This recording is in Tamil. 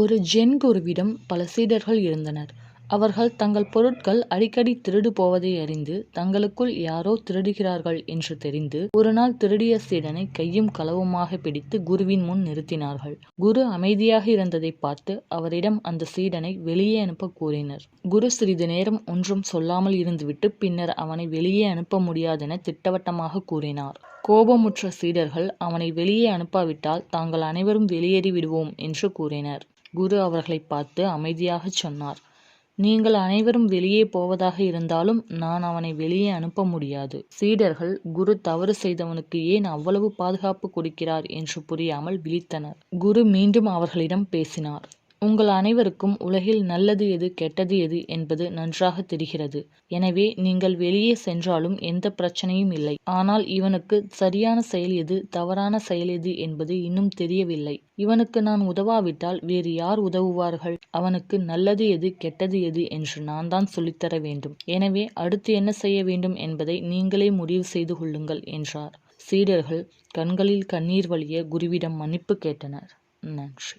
ஒரு ஜென் குருவிடம் பல சீடர்கள் இருந்தனர். அவர்கள் தங்கள் பொருட்கள் அடிக்கடி திருடு போவதை அறிந்து தங்களுக்குள் யாரோ திருடுகிறார்கள் என்று தெரிந்து ஒருநாள் திருடிய சீடனை கையும் களவுமாக பிடித்து குருவின் முன் நிறுத்தினார்கள். குரு அமைதியாக இருந்ததைப் பார்த்து அவரிடம் அந்த சீடனை வெளியே அனுப்பக் கூறினர். குரு சிறிது நேரம் ஒன்றும் சொல்லாமல் இருந்துவிட்டு பின்னர் அவனை வெளியே அனுப்ப முடியாதென திட்டவட்டமாகக் கூறினார். கோபமுற்ற சீடர்கள் அவனை வெளியே அனுப்பாவிட்டால் தாங்கள் அனைவரும் வெளியேறி விடுவோம் என்று கூறினர். குரு அவர்களை பார்த்து அமைதியாகச் சொன்னார் நீங்கள் அனைவரும் வெளியே போவதாக இருந்தாலும் நான் அவனை வெளியே அனுப்ப முடியாது. சீடர்கள் குரு தவறு செய்தவனுக்கு ஏன் அவ்வளவு பாதுகாப்பு கொடுக்கிறார் என்று புரியாமல் விழித்தனர். குரு மீண்டும் அவர்களிடம் பேசினார். உங்கள் அனைவருக்கும் உலகில் நல்லது எது கெட்டது எது என்பது நன்றாக தெரிகிறது. எனவே நீங்கள் வெளியே சென்றாலும் எந்த பிரச்சனையும் இல்லை. ஆனால் இவனுக்கு சரியான செயல் எது தவறான செயல் எது என்பது இன்னும் தெரியவில்லை. இவனுக்கு நான் உதவாவிட்டால் வேறு யார் உதவுவார்கள்? அவனுக்கு நல்லது எது கெட்டது எது என்று நான் தான் சொல்லித்தர வேண்டும். எனவே அடுத்து என்ன செய்ய வேண்டும் என்பதை நீங்களே முடிவு செய்து கொள்ளுங்கள் என்றார். சீடர்கள் கண்களில் கண்ணீர் வழிய குருவிடம் மன்னிப்பு கேட்டனர். நன்றி.